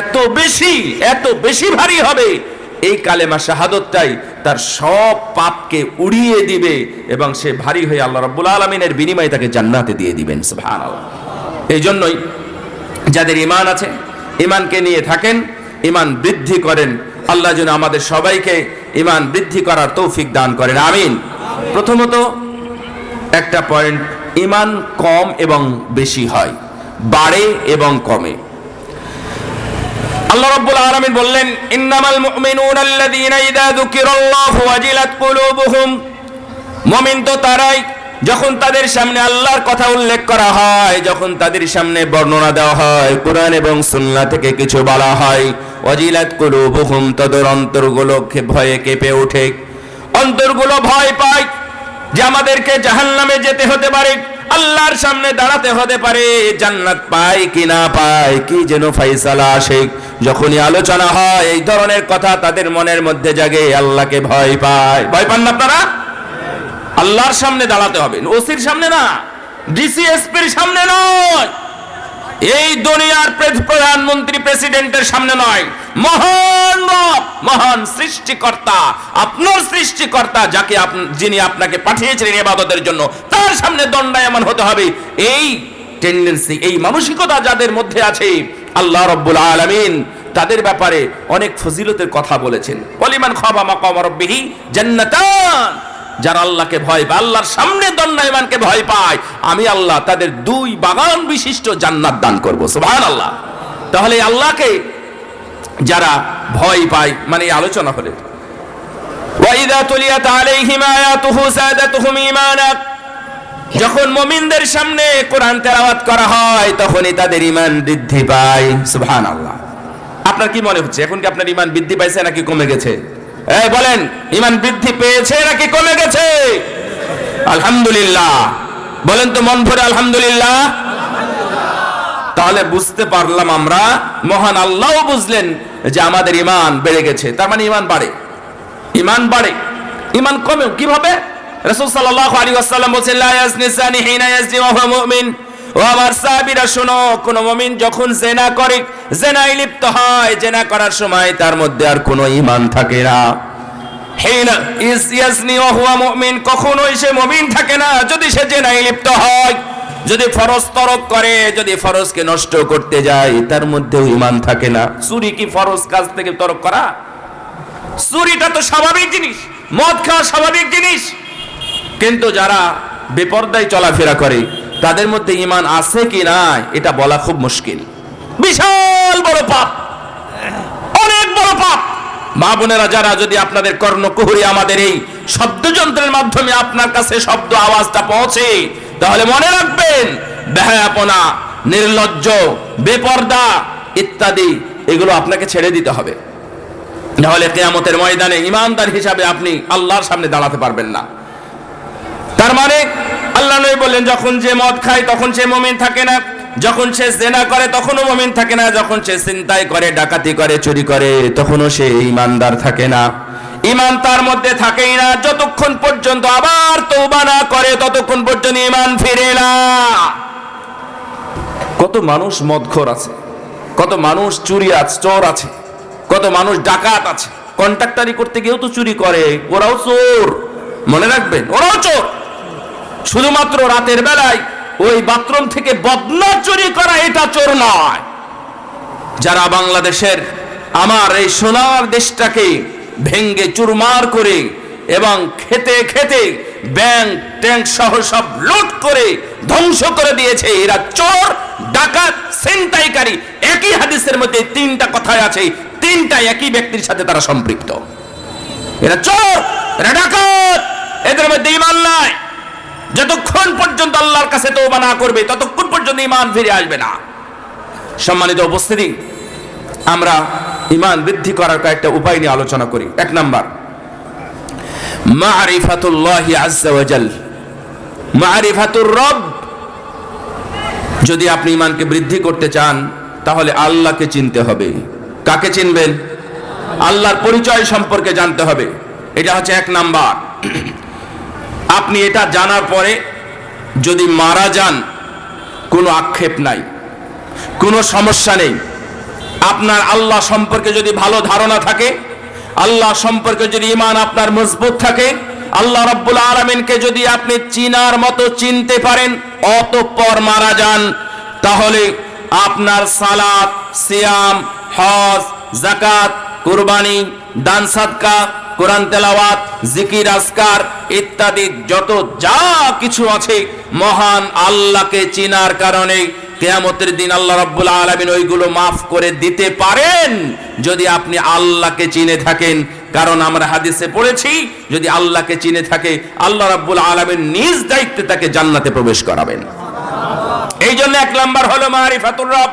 এত বেশি এত বেশি ভারী হবে। এই কালেমা শাহাদতটাই তার সব পাপকে উড়িয়ে দিবে এবং সে ভারী হয়ে আল্লাহ রাব্বুল আলমিনের বিনিময়ে তাকে জান্নাতে দিয়ে দিবেন, সুবহানাল্লাহ। এই জন্যই যাদের ইমান আছে ইমানকে নিয়ে থাকেন ইমান বৃদ্ধি করেন, আল্লাহ যেন আমাদের সবাইকে ইমান বৃদ্ধি করার তৌফিক দান করেন, আমিন। প্রথমত একটা পয়েন্ট ইমান কম এবং বেশি হয়, বাড়ে এবং কমে। আল্লাহ রাব্বুল আলামিন বললেন, ইন্নামাল মুমিনুনা আল্লাযীনা ইযা যুকিরাল্লাহু ওয়াজিলাত কুলুবুহুম। মুমিন তো তারাই, যখন তাদের সামনে আল্লাহর কথা উল্লেখ করা হয়, যখন তাদের সামনে বর্ণনা দেওয়া হয়, কোরআন এবং সুন্নাহ থেকে কিছু বলা হয়, ওয়াজিলাত কুলুবুহুম, তাদের অন্তরগুলো ভয়ে কেঁপে ওঠে। অন্তরগুলো ভয় পায় যে আমাদেরকে জাহান্নামে যেতে হতে পারে, আল্লাহর সামনে দাঁড়াতে হতে পারে, জান্নাত পায় কি না পায়, কি যেন ফাইসালা আসে। যখনই আলোচনা হয়, এই ধরনের কথা তাদের মনের মধ্যে জাগে, আল্লাহকে ভয় পায়। ভয় পান না আপনারা? আল্লাহর সামনে দাঁড়াতে হবে। ওসির সামনে না, ডিসিএসপির সামনে নয়। এই দুনিয়ার প্রধানমন্ত্রী প্রেসিডেন্টের সামনে নয়। মহান মহান সৃষ্টিকর্তা, আপনার সৃষ্টিকর্তা যাকে যিনি আপনাকে পাঠিয়েছিলেন ইবাদতের জন্য, তার সামনে দণ্ডায়মান হতে হবে। এই টেন্ডেন্সি এই মানসিকতা যাদের মধ্যে আছে আল্লাহ রব্বুল আলামিন তাদের ব্যাপারে অনেক ফজিলতের কথা বলেছেন। পলিমান খাবা মাকাম রব্বিহি জান্নাতান। যারা আল্লাহকে ভয় পায়, আল্লাহর সামনে দণ্ডায়মানকে ভয় পায়, আমি আল্লাহ তাদের দুই বাগান বিশিষ্ট জান্নাত দান করব সুবহান আল্লাহ তাহলে আল্লাহকে যারা ভয় পায় মানে আলোচনা হলে। ওয়াইদা তুলিয়াত আলাইহিম আয়াতুহু সাদাতুহুম ঈমানা যখন মুমিনদের সামনে কোরআন তেলাওয়াত করা হয়, তখনই তাদের ইমান বৃদ্ধি পায়। সুবহানাল্লাহ। আপনার কি মনে হচ্ছে? এখন কি আপনার ইমান বৃদ্ধি পাইছে নাকি কমে গেছে? এই বলেন ইমান বৃদ্ধি পেয়েছে নাকি কমে গেছে? আলহামদুলিল্লাহ। বলেন তো মন ভরে আলহামদুলিল্লাহ। তাহলে বুঝতে পারলাম আমরা, মহান আল্লাহও বুঝলেন যে আমাদের ইমান বেড়ে গেছে। তার মানে ইমান বাড়ে। ইমান বাড়ে। ইমান কমে কীভাবে? রাসূল সাল্লাল্লাহু আলাইহি ওয়াসাল্লাম বলেন লা হিনা ওয়া মুমিন। ও আমার সাহাবীরা, শোনো, কোন মুমিন যখন জেনা করে, জেনায় লিপ্ত হয়, জেনা করার সময় তার মধ্যে আর কোনো ঈমান থাকে না। হিনা ইস ইয়াজনি ওয়া হুয়া মুমিন, কখনোই সে মুমিন থাকে না। যদি সে জেনায় লিপ্ত হয়, যদি ফরজ তরক করে, যদি ফরজকে নষ্ট করতে যায়, তার মধ্যেও ঈমান থাকে না। চুরি কি ফরজ কাজ থেকে তরক করা? চুরিটা তো স্বাভাবিক জিনিস, মদ খাওয়া স্বাভাবিক জিনিস। কিন্তু যারা বেপর্দায় চলাফেরা করে, তাদের মধ্যে ইমান আছে কি না এটা বলা খুব মুশকিল। বিশাল বড় পাপ। অনেক বড় পাপ। মা বোনেরা, যারা যদি আপনাদের কর্ণকুহুরি আমাদের এই শব্দযন্ত্রের মাধ্যমে আপনার কাছে শব্দ আওয়াজটা পৌঁছে, তাহলে মনে রাখবেন, বেহায়াপনা, নির্লজ্জ, বেপর্দা ইত্যাদি, এগুলো আপনাকে ছেড়ে দিতে হবে। নাহলে কেয়ামতের ময়দানে ইমানদার হিসাবে আপনি আল্লাহর সামনে দাঁড়াতে পারবেন না। তার মানে আল্লাহ নবী বললেন, যখন যে মদ খায় তখন সে মমিন থাকে না, যখন সে জেনা করে তখনও মমিন থাকে না, যখন সে চিন্তাই করে, ডাকাতি করে, চুরি করে, তখনও সে ইমানদার থাকে না। ইমান তার মধ্যে থাকেই না, যতক্ষণ পর্যন্ত আবার তৌবা না করে, ততক্ষণ পর্যন্ত ইমান ফিরে না। কত মানুষ মদখোর আছে, কত মানুষ চুরি আছে, চোর আছে, কত মানুষ ডাকাত আছে। কন্ট্রাক্টারি করতে গিয়েও তো চুরি করে, ওরাও চোর। মনে রাখবেন, ওরাও চোর। শুধুমাত্র রাতের বেলায় ওই বাথরুম থেকে বদনা চুরি করা এটা চোর নয়। যারা বাংলাদেশের আমার এই সোনার দেশটাকে ভেঙ্গে চুরমার করে এবং খেতে খেতে ব্যাংক ট্যাঙ্ক সহ সব লুট করে ধ্বংস করে দিয়েছে, এরা চোর, ডাকাত, ছিনতাইকারী। একই হাদিসের মধ্যে তিনটা কথায় আছে, তিনটা একই ব্যক্তির সাথে তারা সম্পৃক্ত। এরা চোর, এরা ডাকাত, এদের মধ্যে ইমান নাই। যতক্ষণ পর্যন্ত আল্লাহর কাছে তওবা না করবে, ততক্ষণ পর্যন্ত ইমান ফিরে আসবে না। সম্মানিত উপস্থিতি, আমরা ইমান বৃদ্ধি করার কয়েকটা উপায় নিয়ে আলোচনা করি। এক নাম্বার, মারিফাতুল্লাহি মারিফাতুর রব, যদি আপনি ইমানকে বৃদ্ধি করতে চান, তাহলে আল্লাহকে চিনতে হবে। কাকে চিনবেন? আল্লাহর পরিচয় সম্পর্কে জানতে হবে। এটা হচ্ছে এক নাম্বার। আপনি এটা জানার পরে যদি মারা যান, কোনো আক্ষেপ নাই, কোনো সমস্যা নেই। আপনার আল্লাহ সম্পর্কে যদি ভালো ধারণা থাকে, আল্লাহ সম্পর্কে যদি ইমান আপনার মজবুত থাকে, আল্লাহ রাব্বুল আলামিনকে যদি আপনি চিনার মতো চিনতে পারেন, অতঃপর মারা যান, তাহলে আপনার সালাত, সিয়াম, হজ জাকাত কুরবানি, দান, সাদকা কোরআন তেলাওয়াত, জিকির আসকার ইত্যাদি যত যা কিছু আছে মহান আল্লাহকে চিনার কারণে কেয়ামতের দিন আল্লাহ রাব্বুল আলামিন ওইগুলো মাফ করে দিতে পারেন। যদি আপনি আল্লাহকে চিনে থাকেন, কারণ আমরা হাদিসে পড়েছি, যদি আল্লাহকে চিনে থাকে, আল্লাহ রাব্বুল আলামিন নিজ দায়িত্বে তাকে জান্নাতে প্রবেশ করাবেন। এই জন্য এক নাম্বার হলো মারিফাতুর রব।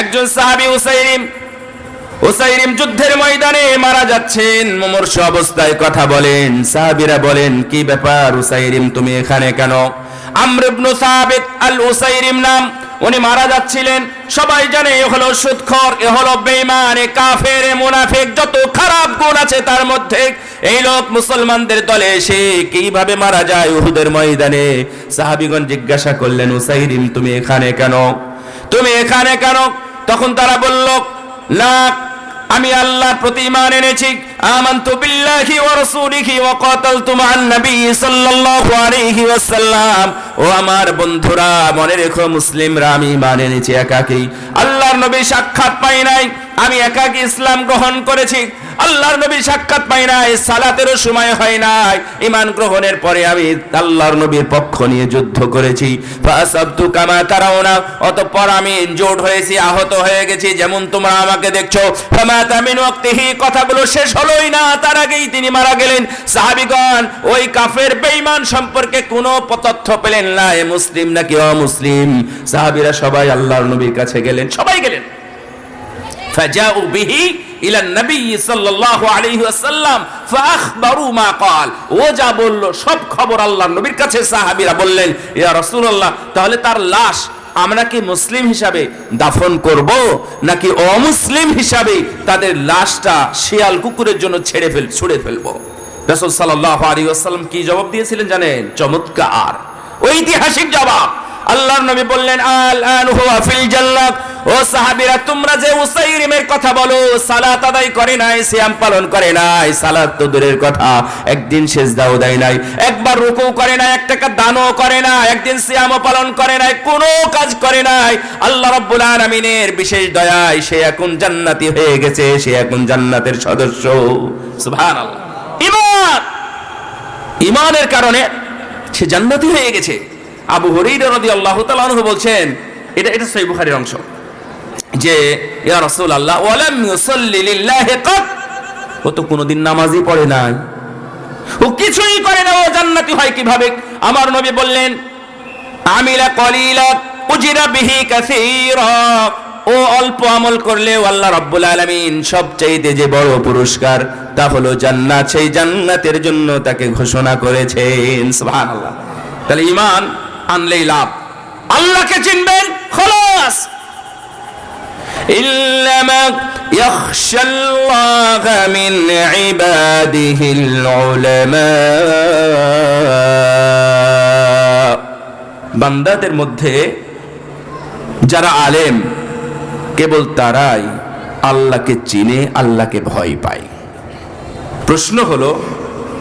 একজন সাহাবী উসাইরিম উসাইরিম যুদ্ধের ময়দানে মারা যাচ্ছেন। মুমূর্ষ অবস্থায় কথা বলেন, সাহাবীরা বলেন, কি ব্যাপার উসাইরিম তুমি এখানে কেন? আমর ইবনু সাবিত আল উসাইরিম নাম, উনি মারা যাচ্ছিলেন। সবাই জানে এ হলো সুদখর এ হলো বেঈমান, এ কাফের, এ মুনাফিক, যত খারাপ গুণ আছে তার মধ্যে এই লোক মুসলমানদের দলে এসে কীভাবে মারা যায় উহুদের ময়দানে? সাহাবীগণ জিজ্ঞাসা করলেন উসাইরিম তুমি এখানে কেন? তুমি এখানে কেন? তখন তারা বলল না আমি আল্লাহর প্রতি ঈমান এনেছি। আমানতু বিল্লাহি ওয়া রাসূলিহি ওয়া কাতালতু মান নবী সাল্লাল্লাহু আলাইহি ওয়াসাল্লাম। ও আমার বন্ধুরা, মনে রেখো মুসলিমরা, আমি ঈমান এনেছি একাকী। আল্লাহর নবী সাক্ষাৎ পাই নাই। আমি একাকী ইসলাম গ্রহণ করেছি। আল্লাহর নবীর সাক্ষাৎ পাই নাই, সালাতেরও সময় হয় নাই। ইমান গ্রহণের পরে আমি আল্লাহর নবীর পক্ষ নিয়ে যুদ্ধ করেছি। ফাসাবতু কামা তারাউনা, অতঃপর আমি জোট হয়েছি, আহত হয়ে গেছি। যেমন তোমরা আমাকে দেখছ, ফামা তামিন ওয়াক্তিহি, কথাগুলো শেষ হলোই না, তার আগেই তিনি মারা গেলেন। সাহাবীগণ, ওই কাফের বেঈমান সম্পর্কে কোনো তথ্য পেলেন না, এ মুসলিম নাকি অমুসলিম? সাহাবীরা সবাই আল্লাহর নবীর কাছে গেলেন, সবাই গেলেন। ফাজাউ বিহি ও যা বলল, সব খবর আল্লাহর নবীর কাছে সাহাবীরা বললেন, ইয়া রাসূলুল্লাহ, তাহলে তার লাশ আমরা কি মুসলিম হিসাবে দাফন করব, নাকি অমুসলিম হিসাবে তাদের লাশটা শিয়াল কুকুরের জন্য ছেড়ে ফেল, ছুড়ে ফেলব? রাসূল সাল্লাল্লাহু আলাইহি ওয়াসাল্লাম কি জবাব দিয়েছিলেন জানেন? চমৎকার। ঐতিহাসিক জবাব। আল্লাহর নবী বললেন, আল আন হুয়া ফিল জান্নাত। ও সাহাবীরা, তোমরা যে উসাইরিমের কথা বলো, সালাত আদায় করে নাই, সিয়াম পালন করে নাই, সালাত তো দূরের কথা। একদিন সেজদাও দেয় নাই, একবার রুকু করে নাই, এক টাকা দানও করে না একদিন সিয়ামও পালন করে নাই, কোনো কাজ করে নাই। আল্লাহ রাব্বুল আলামিনের বিশেষ দয়ায় সে এখন জান্নাতি হয়ে গেছে, সে এখন জান্নাতের সদস্য। সুবহানাল্লাহ। ঈমান ঈমানের কারণে সে জান্নাতি হয়ে গেছে। আবু হরির রদি আল্লাহ তালু বলছেন, এটা এটা সই বুখারির অংশ, যে, ইয়া রসুল আল্লাহ ওয়ালাম ইউসাল্লি লিল্লাহি কাত, ও তো কোনোদিন নামাজই পড়ে নাই। ও কিছুই করে না, ও জান্নাতি হয় কীভাবে? আমার নবী বললেন, আমিলা কলিলা উজিরা বিহি কাসীরা, ও অল্প আমল করলেও আল্লাহ রাব্বুল আলামিন সবচাইতে যে বড় পুরস্কার, তা হলো জান্নাত। সেই জান্নাতের জন্য তাকে ঘোষণা করেছেন, সুবহানাল্লাহ। তাহলে ঈমান আনলেই লাভ আল্লাহকে চিনবেন খলাস إنما يخشى الله من عباده العلماء বান্দাদের মধ্যে যারা আলেম কেবল তারাই আল্লাহকে চিনে আল্লাহকে ভয় পায় প্রশ্ন হলো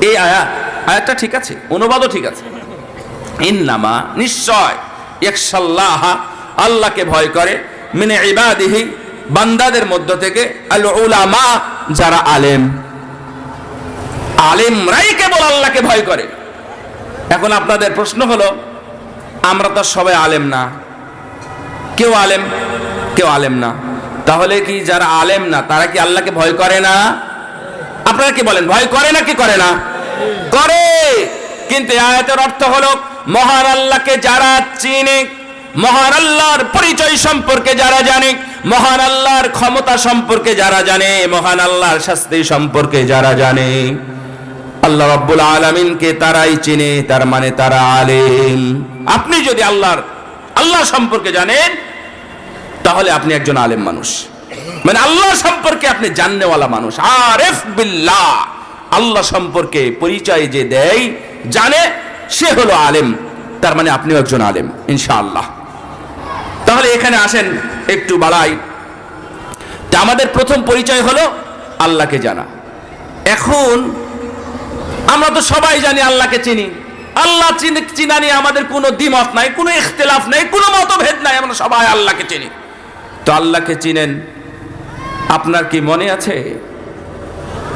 এই আয়াত আয়াতটা ঠিক আছে অনুবাদও ঠিক আছে ইন্নামা নিশ্চয়। একসাল্লাহ আল্লাহকে ভয় করে। মিনে ইবাদিহি, বান্দাদের মধ্য থেকে আল উলামা যারা আলেম। আলেমরাই কেবল আল্লাহকে ভয় করে। এখন আপনাদের প্রশ্ন হলো, আমরা তো সবাই আলেম না। কেউ আলেম কেউ আলেম না। তাহলে কি যারা আলেম না, তারা কি আল্লাহকে ভয় করে না? আপনারা কি বলেন, ভয় করে না কি করে না? করে। কিন্তু আয়াতের অর্থ হলো মহান আল্লাহকে যারা চিনে, মহান আল্লাহর পরিচয় সম্পর্কে যারা জানে, মহান আল্লাহর ক্ষমতা সম্পর্কে যারা জানে, মহান আল্লাহর শাস্তি সম্পর্কে যারা জানে, আল্লাহ রাব্বুল আলামিনকে তারাই চিনে, তার মানে তারা আলেম। আপনি যদি আল্লাহর, আল্লাহ সম্পর্কে জানেন, তাহলে আপনি একজন আলেম মানুষ। মানে আল্লাহ সম্পর্কে আপনি জাননেওয়ালা মানুষ। আরেফ বিল্লাহ। আল্লাহ সম্পর্কে পরিচয় যে দেয়, জানে সে হলো আলেম। তার মানে আপনিও একজন আলেম, ইনশাআল্লাহ। তাহলে এখানে আসেন একটু বাড়াই। তা আমাদের প্রথম পরিচয় হলো আল্লাহকে জানা। এখন আমরা তো সবাই জানি আল্লাহকে চিনি। আল্লাহ চিনি নিয়ে আমাদের কোনো দ্বিমত নাই, কোনো ইখতিলাফ নাই, কোনো মতভেদ নাই, আমরা সবাই আল্লাহকে চিনি। তো আল্লাহকে চিনেন, আপনার কি মনে আছে?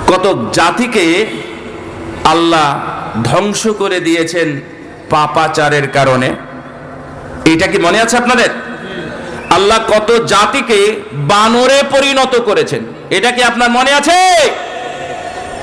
কত জাতিকে আল্লাহ ধ্বংস করে দিয়েছেন পাপাচারের কারণে। এটা কি মনে আছে আপনাদের? আল্লাহ কত জাতিকে বানরে পরিণত করেছেন। এটা কি আপনার মনে আছে?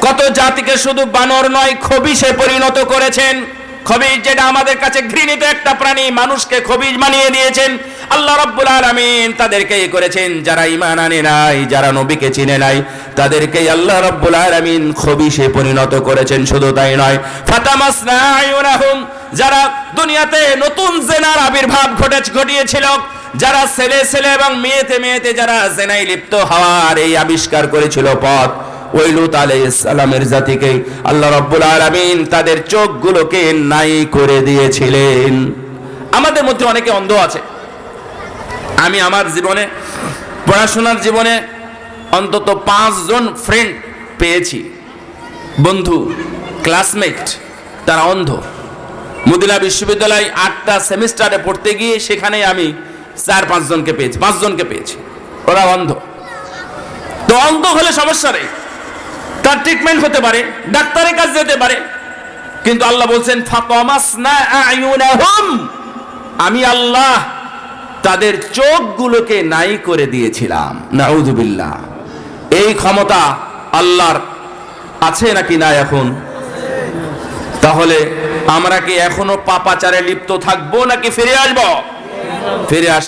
কত জাতিকে শুধু বানর নয়, খবিসে পরিণত করেছেন। খবিজ যেটা আমাদের কাছে ঘৃণিত একটা প্রাণী, মানুষকে খবিজ বানিয়ে দিয়েছেন। আল্লাহ রাব্বুল আলামিন তাদেরকেই করেছেন যারা ঈমান আনে নাই, যারা নবীকে চিনে নাই। তাদেরকেই আল্লাহ রাব্বুল আলামিন খবিসে পরিণত করেছেন, শুধু তাই নয় ফাতামাসনা আয়ুনাহুম যারা দুনিয়াতে নতুন জেনার আবির্ভাব ঘটে ঘটিয়েছিল, যারা ছেলে ছেলে এবং মেয়েতে মেয়েতে যারা জেনাই লিপ্ত হওয়ার এই আবিষ্কার করেছিল পথ, ওই লুত আলাইসালামের জাতিকে আল্লাহ রব্বুল আলামিন তাদের চোখগুলোকে নাই করে দিয়েছিলেন। আমাদের মধ্যে অনেকে অন্ধ আছে। আমি আমার জীবনে, পড়াশোনার জীবনে অন্তত পাঁচজন ফ্রেন্ড পেয়েছি। বন্ধু ক্লাসমেট তারা অন্ধ। মদিনা বিশ্ববিদ্যালয় আটটা সেমিস্টারে পড়তে গিয়ে সেখানে আমি চার, পাঁচজনকে পেয়েছি পাঁচজনকে পেয়েছি। ওরা অন্ধ। তো অন্ধ হলে সমস্যা নেই। তার ট্রিটমেন্ট হতে পারে, ডাক্তারের কাছে যেতে পারে। কিন্তু আল্লাহ বলছেন আমি আল্লাহ তাদের চোখগুলোকে নাই করে দিয়েছিলাম। নাউযুবিল্লাহ। এই ক্ষমতা আল্লাহর আছে নাকি না এখন? তাহলে আমরা কি এখনও পাপাচারে লিপ্ত থাকব নাকি ফিরে আসব? ফিরে আস